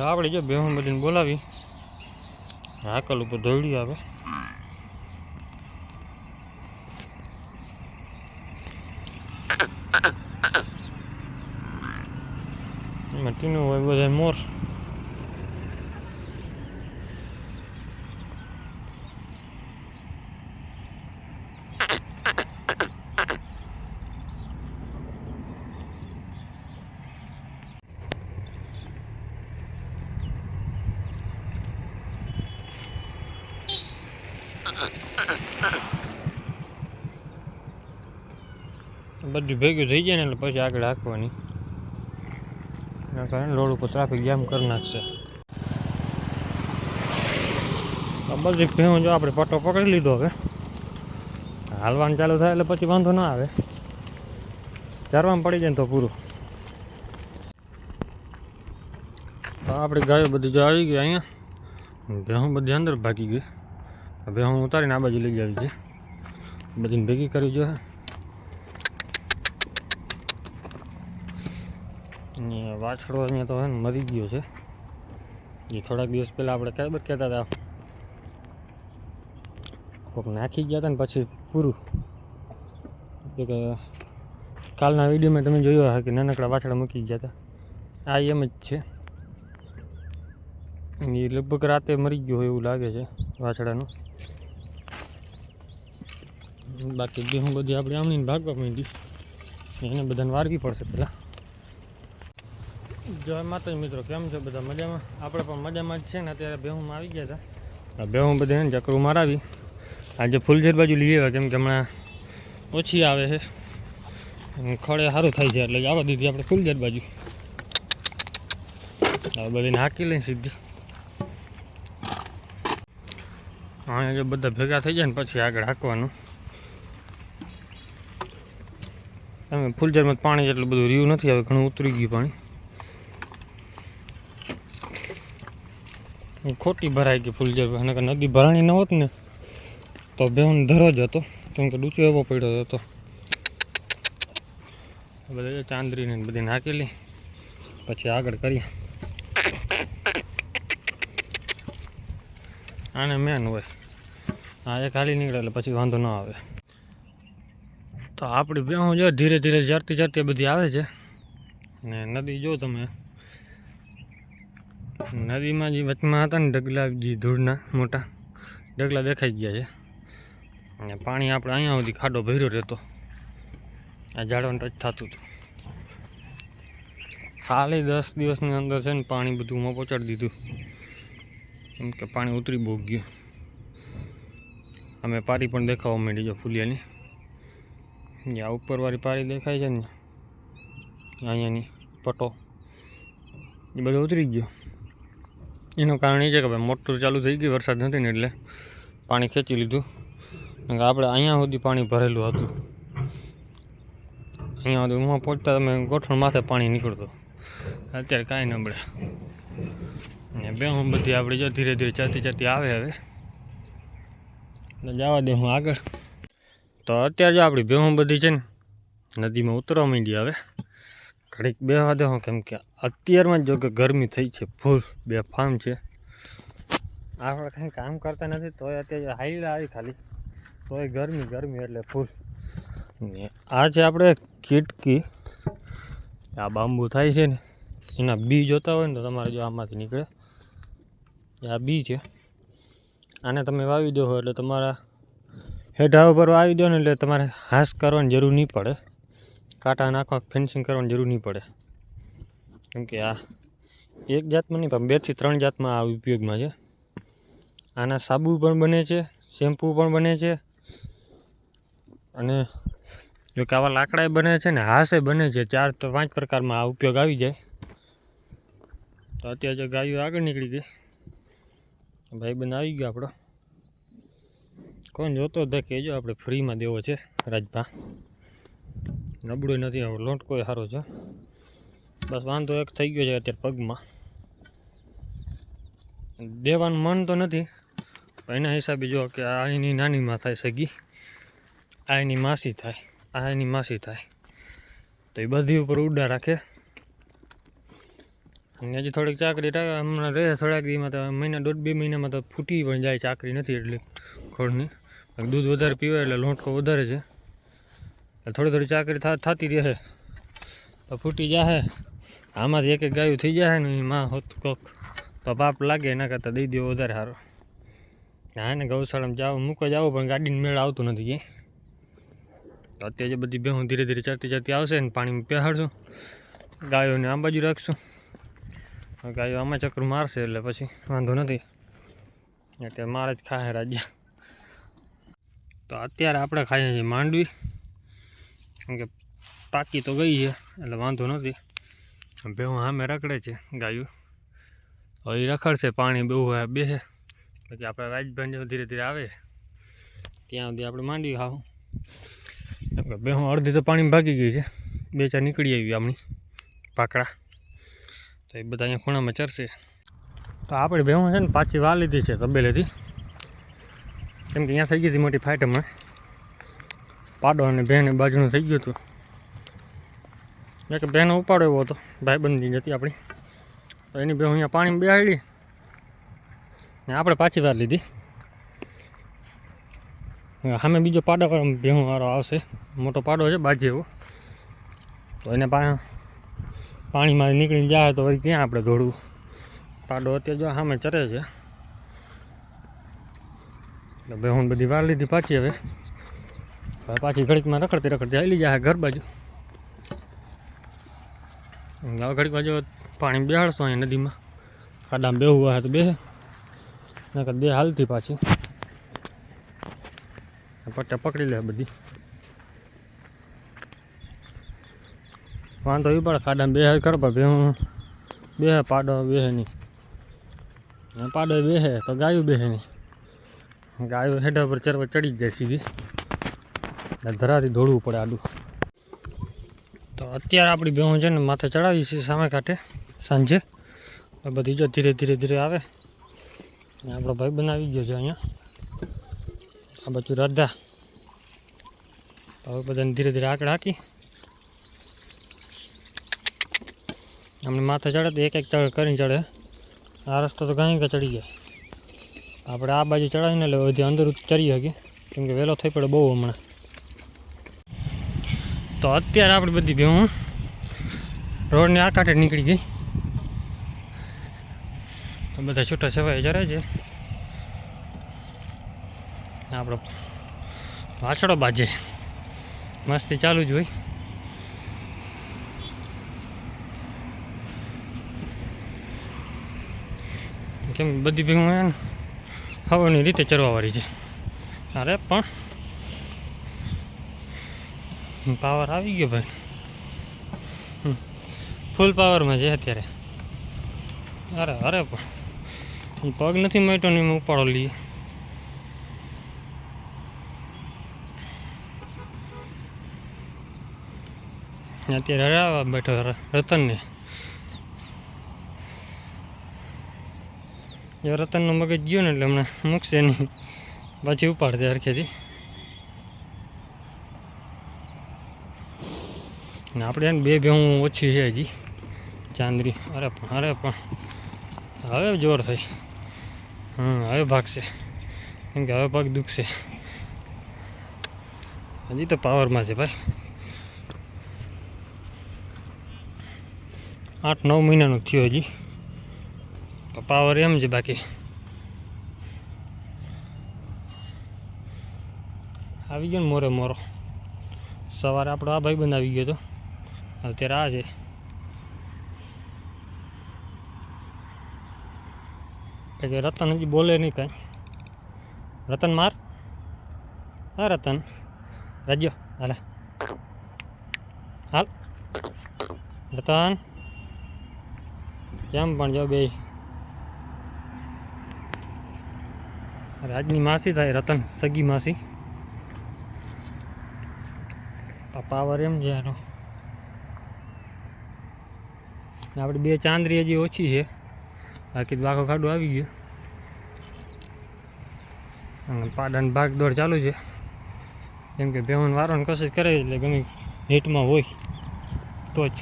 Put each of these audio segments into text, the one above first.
આપણે જો બેહું બધીને બોલાવી. હાકલ ઉપર ધોળી આવે. મટીનું હોય બધા મોર. બધું ભેગું થઈ જાય ને એટલે પછી આગળ હાંકવાની. એના કારણે રોડ ઉપર ટ્રાફિક જામ કરી નાખશે. બધી ભેહું જો આપણે પટ્ટો પકડી લીધો હવે. હાલવાનું ચાલુ થાય એટલે પછી વાંધો ના આવે. ચારવામાં પડી જાય ને તો પૂરું. આપણી ગાયો બધી જો આવી ગઈ અહીંયા. ભેહું બધી અંદર ભાગી ગઈ. ભેહું ઉતારીને આ બાજુ લઈ આવી છે. બધીને ભેગી કરવી જોઈએ ને વાછડો અહીંયા તો હે ને મરી ગયો છે. એ થોડાક દિવસ પહેલાં આપણે કઈ કહેતા હતા. કોઈક નાખી ગયા હતા ને પછી પૂરું. એટલે કે કાલના વિડીયોમાં તમે જોયું હશે કે નાનકડા વાછડા મૂકી ગયા હતા. આ એમ જ છે. એ લગભગ રાતે મરી ગયો હોય એવું લાગે છે વાછડાનું. બાકી ગેહું બધી આપણે આમની ભાગવા માંડી, એને બધાને વારવી પડશે પહેલાં. જય માતાજી મિત્રો, કેમ છે બધા? મજામાં? આપણે પણ મજામાં જ છે ને, અત્યારે બેહુમાં આવી ગયા હતા. બેહું બધે ચકરું મારાવી. આજે ફૂલઝેર બાજુ લઈ આવ્યા, કેમ કે હમણાં ઓછી આવે છે. ખડે સારું થાય છે, એટલે આવવા દીધી આપણે ફૂલઝેર બાજુ. હવે બધીને હાકી લઈને સીધી. અહીંયા જો બધા ભેગા થઈ જાય ને, પછી આગળ હાંકવાનું. તમે ફૂલઝેરમાં પાણી એટલું બધું રહ્યું નથી, હવે ઘણું ઉતરી ગયું પાણી. ખોટી ભરાઈ ગઈ ફૂલજર અને નદી ભરાણી ન હોત ને, તો બેહુન ધરો જ હતો. કેમ કે ડૂચો એવો પડ્યો હતો. બધા ચાંદરીને બધી નાખેલી. પછી આગળ કરીએ આને મેન હોય. આ એ ખાલી નીકળે એટલે પછી વાંધો ન આવે. તો આપણી બેહું જો ધીરે ધીરે જરતી જરતી બધી આવે છે. ને નદી જો તમે નદીમાં જે વચમાં હતા ને ઢગલા જે ધૂળના મોટા ઢગલા દેખાઈ ગયા છે. અને પાણી આપણે અહીંયા સુધી ખાડો ભર્યો રહેતો. આ ઝાડવાનું ટચ થતું હતું. ખાલી દસ દિવસની અંદર છે ને પાણી બધું માં પહોંચાડી દીધું. કેમ કે પાણી ઉતરી બહુ ગયું. અમે પારી પણ દેખાવા માંડી જો ફૂલિયાની. આ ઉપરવાળી પારી દેખાય છે ને, અહીંયાની પટો, એ બધું ઉતરી ગયો. એનું કારણ એ છે કે ભાઈ મોટર ચાલુ થઈ ગઈ વરસાદ નથી ને એટલે પાણી ખેંચી લીધું. આપણે અહીંયા સુધી પાણી ભરેલું હતું. અહીંયા સુધી ઉમાં પહોંચતા તમે ગોઠણ માથે પાણી નીકળતું. અત્યારે કાંઈ ન મળે. ને બે હું બધી આપણે જો ધીરે ધીરે ચાતી ચાતી આવે હવે. એટલે જવા દે હું આગળ. તો અત્યારે જો આપણી બેહું બધી છે ને નદીમાં ઉતરવા માંડી હવે. ઘડીક બેહવા દે હું કેમ કે અત્યારમાં જ કે ગરમી થઈ છે, ફૂલ બે ફાર્મ છે. આપણે કંઈ કામ કરતા નથી, તોય અત્યારે હાઈડ આવી ખાલી. તોય ગરમી ગરમી એટલે ફૂલ. ને આ છે આપણે કીટકી. આ બાંબુ થાય છે ને, એના બી જોતા હોય ને તો તમારે જો આમાંથી નીકળે. આ બી છે. આને તમે વાવી દો એટલે તમારા હેઠા ઉપર વાવી દો ને એટલે તમારે હાસ કરવાની જરૂર નહીં પડે. કાંટા નાખવા, ફેન્સિંગ કરવાની જરૂર નહીં પડે. કેમ કે આ એક જાતમાં નહીં, પણ બેથી ત્રણ જાતમાં આ ઉપયોગમાં છે. આના સાબુ પણ બને છે, શેમ્પૂ પણ બને છે, અને જો કે આવા લાકડા બને છે ને, હાસે બને છે. ચાર તો પાંચ પ્રકારમાં આ ઉપયોગ આવી જાય. તો અત્યારે જો ગાયો આગળ નીકળી ગઈ. ભાઈ બંધ આવી ગયો આપણો. કોણ જોતો હતો કહેજો, આપણે ફ્રીમાં દેવો છે રાજભા. નબળો નથી આવો લોટ કોઈ સારો છે. બસ વાંધો એક થઈ ગયો છે અત્યારે પગમાં. દેવાનું મન તો નથી એના હિસાબે જો કે આ એની નાનીમાં થાય સગી, આ એની માસી થાય, આ એની માસી થાય. તો એ બધી ઉપર ઉડા રાખે. અને હજી થોડીક ચાકરી ટા- હમણાં રહે થોડાક દીમાં તો મહિના દોઢ બે મહિનામાં તો ફૂટી પણ જાય, ચાકરી નથી એટલી ખોળની. દૂધ વધારે પીવે એટલે લોટકો વધારે છે. થોડી થોડી ચાકરી થતી રહે. તો ફૂટી જાહે. આમાંથી એક એક ગાયું થઈ જાય ને એમાં હોત કોક. તો પાપ લાગે, એના કરતાં દઈ દેવો વધારે સારો હા ને ગૌશાળામાં જાવ મૂકવા જાવ, પણ ગાડીને મેળ આવતું નથી ક્યાંય તો અત્યારે જે બધી ભેહું ધીરે ધીરે ચડતી ચડતી આવશે ને પાણીમાં પહેરશું ગાયોને આ બાજુ રાખશું. ગાયો આમાં ચક્કર મારશે એટલે પછી વાંધો નથી. અત્યારે મારે જ ખાય રાજ્ય. તો અત્યારે આપણે ખાઈએ છીએ માંડવી. કેમ કે પાકી તો ગઈ છે, એટલે વાંધો નથી. ભેહું સામે રખડે છે, ગાયું. હવે એ રખડશે, પાણી બહુ હોય બેસે પછી આપણે રાજભાઈ ધીરે ધીરે આવે. ત્યાં સુધી આપણે માંડી ખાવું કેમ કે અડધી તો પાણીમાં ભાગી ગઈ છે. બે ચાર નીકળી આવી આપણી પાકડા. તો એ બધા અહીંયા ખૂણામાં ચરશે. તો આપણે ભેહું છે ને પાછી વા લીધી છે તબેલેથી. કેમ કે અહીંયા થઈ ગઈ હતી મોટી ફાઇટ હમણાં. પાડો અને બહેન બાજુનું થઈ ગયું હતું. એક બહેનો ઉપાડો એવો હતો, ભાઈબંધની હતી આપણી. તો એની બે અહીંયા પાણીમાં બેહાડી ને આપણે પાછી વાર લીધી. સામે બીજો પાડો ભેહું વાળો આવશે. મોટો પાડો છે, બાજી એવો. તો એને પાણીમાં નીકળીને જાય તો વળી ક્યાં આપણે દોડવું? પાડો અત્યારે જો સામે ચરે છે. એટલે ભેહું બધી વાર લીધી પાછી હવે. પાછી ઘડીકમાં રખડતી રખડતી આવી જાય ઘર બાજુ. હવે ઘડીક બાજુ પાણી બેહાડશો અહીંયા નદીમાં. ખાડામાં બેહવું હોય તો બેસે નકર બે હાલતી પાછી. પટ્ટા પકડી લે બધી. વાંધો એ પડે ખાડામાં બેહે કર બે હું બેહે, પાડો બેહે નહીં. પાડો બેહે, તો ગાયું બેહે નહીં. ગાયું હેડા પર ચરવા ચડી જાય સીધી. ધરાથી ધોળવું પડે આડું. તો અત્યારે આપણી બેહું છે ને માથે ચડાવી છે સામે કાંઠે, સાંજે. બધી જો ધીરે ધીરે ધીરે આવે. આપણો ભાઈ બનાવી ગયો છે અહીંયા. આ બાજુ રાધા. તો હવે બધાને ધીરે ધીરે આંકડા હાકી અમને માથે ચડે તો એક એક ચડ કરીને ચડે. આ રસ્તો તો ઘણી ચડી જાય આપણે આ બાજુ ચડાવીને એટલે અંદર ચડી શકીએ. કેમ કે વહેલો થઈ પડે બહુ હમણાં. તો અત્યારે આપણી બધી ભેહું રોડની આ કાંઠે નીકળી ગઈ. તો બધા છૂટા છવાઈ ચરે છે. આપણો વાછડો બાજે. મસ્તી ચાલુ જ હોય. કેમ બધી ભેગું હવાની રીતે ચરવાવાળી છે. અરે પણ પાવર આવી ગયો ભાઈ. ફૂલ પાવરમાં છે અત્યારે. અરે અરે પણ. પગ નથી મેટો ને ઉપાડો લઈએ અત્યારે હરાવા બેઠો રતનને. જો રતનનો મગજ ગયો ને એટલે હમણાં મૂકશે નહીં. પાછી ઉપાડશે હરખેથી. ને આપણે એને બે ભેહું ઓછી છે હજી. ચાંદરી, અરે પણ અરે પણ. હવે જોર થઈ. હં હવે ભાગશે. કેમ કે હવે પગ દુખશે. હજી તો પાવરમાં છે ભાઈ. આઠ, નવ મહિનાનો થયો હજી. પાવર એમ છે બાકી. આવી ગયો ને મોરે મોરો. સવારે આપણો આ ભાઈ બંધ આવી ગયો હતો અત્યારે આ છે કે રતન હજી બોલે નહીં કાંઈ રતન માર હા રતન રાજ્ય હાલે હાલ રતન કેમ પણ જો બે રાજની માસી થાય રતન સગી માસી પાવર એમ છે ને આપણી બે ચાંદરી હજી ઓછી છે. બાકી તો આખો આવી ગયો. અને ભાગ દોડ ચાલુ છે. કેમ કે બેહન વારવાની કોશિશ કરે એટલે ગમે હીટમાં હોય, તો જ.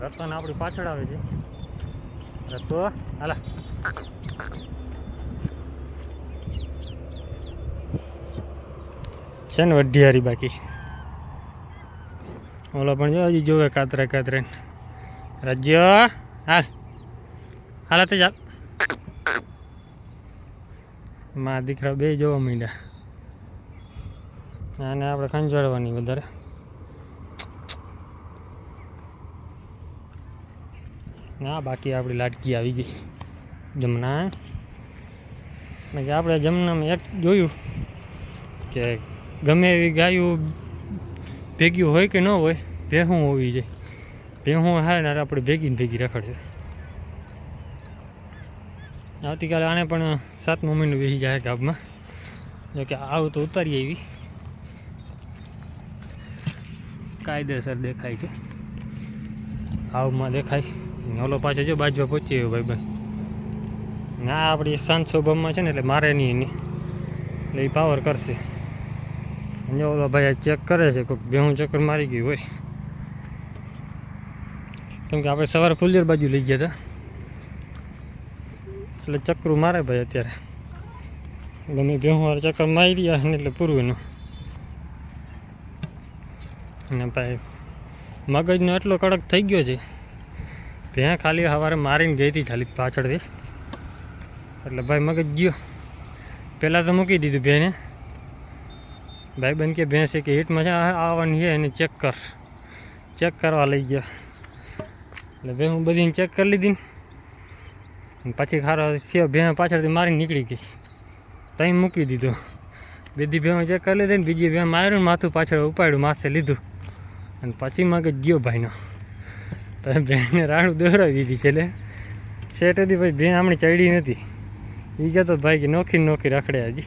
રતન આપણી પાછળ આવે છે. રતો, હાલા. છે ને વઢિયારી બાકી. ઓલો પણ જો હજી જોવે કાતરે કાતરે. રાજ્ય, હાલ. હાલ તો ચાલ મા દીકરા બે જોવા માંડ્યા. આને આપણે ખંજાડવાની વધારે. ના, બાકી આપણી લાટકી આવી ગઈ. જમના આપણે જમનામાં એક જોયું કે ગમે એવી ગાયું ભેગી હોય કે ન હોય, ભેહું હોવી જોઈએ. ભેહું હારે ને આપણે ભેગી ને ભેગી રખડશે. આવતીકાલે આને પણ સાતમો મહિનો બેસી જાય ગામમાં જો કે આવું તો ઉતારી આવી. કાયદેસર દેખાય છે. આવમાં દેખાય. ઓલો પાછો જો બાજુ પહોંચી ગયો ભાઈબંધ ના આપણી શાંત સ્વભાવમાં છે ને એટલે મારે નહીં એની. એટલે એ પાવર કરશે. અને ઓલો ભાઈ ચેક કરે છે, કોઈક બેહું ચક્કર મારી ગયું હોય. કેમ કે આપણે સવારે ફુલિયર બાજુ લઈ ગયા હતા. એટલે ચક્કરું મારે ભાઈ અત્યારે. ગમે ભેહું વાળા ચક્કર મારી રહ્યા ને એટલે પૂરું એનું. અને ભાઈ, મગજનો એટલો કડક થઈ ગયો છે ભેં ખાલી સવારે મારીને ગઈ હતી ખાલી પાછળથી. એટલે ભાઈ મગજ ગયો. પહેલાં તો મૂકી દીધું ભેને ભાઈ બંધ કે ભેંસ કે હિટમાં છે આવવાની છે એને ચેક કર. ચેક કરવા લઈ ગયા. એટલે ભાઈ હું બધીને ચેક કરી લીધી ને પછી ખારો છે ભેં પાછળથી મારી નીકળી ગઈ. ત્યાં મૂકી દીધો. બીજી ભેં ચેક કરી લીધી ને બીજી ભેં માર્યું માથું પાછળ ઉપાડ્યું, માથે લીધું. અને પછી મગજ ગયો ભાઈનો. પછી ભેંને રાડું દોરાવી દીધી છેલ્લે હતી ભાઈ ભેં હમણાં ચડી નથી. એ કહેતો, ભાઈ, કે નોખી નોખી રખડે હજી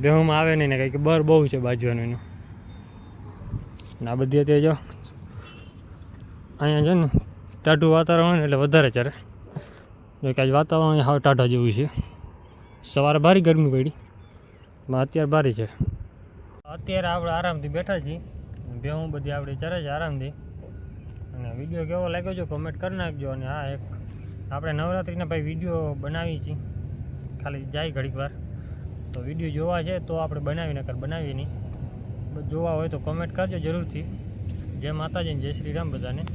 બેહુમાં આવે નહીં ને કંઈક બર બહુ છે બાજવાનું એનું. આ બધી અત્યારે જો અહીંયા છે ને ટાઢું વાતાવરણ હોય ને એટલે વધારે ચરે જો કે આજ વાતાવરણ હાવ ટાઢા જેવું છે. સવારે ભારી ગરમી પડી. પણ અત્યારે ભારી છે. અત્યારે આપણે આરામથી બેઠા છીએ. ભેહું બધી આપણે ચરે છે આરામથી. અને વીડિયો કેવો લાગ્યો છે કોમેન્ટ કરી નાખજો. અને હા, એક આપણે નવરાત્રિના ભાઈ વીડિયો બનાવી છીએ. ખાલી જાય ઘડીક વાર. તો વીડિયો જોવા છે તો આપણે બનાવી નકર બનાવીએ નહીં જોવા હોય તો કમેન્ટ કરજો જરૂરથી. જય માતાજી જય શ્રી રામ બધાને.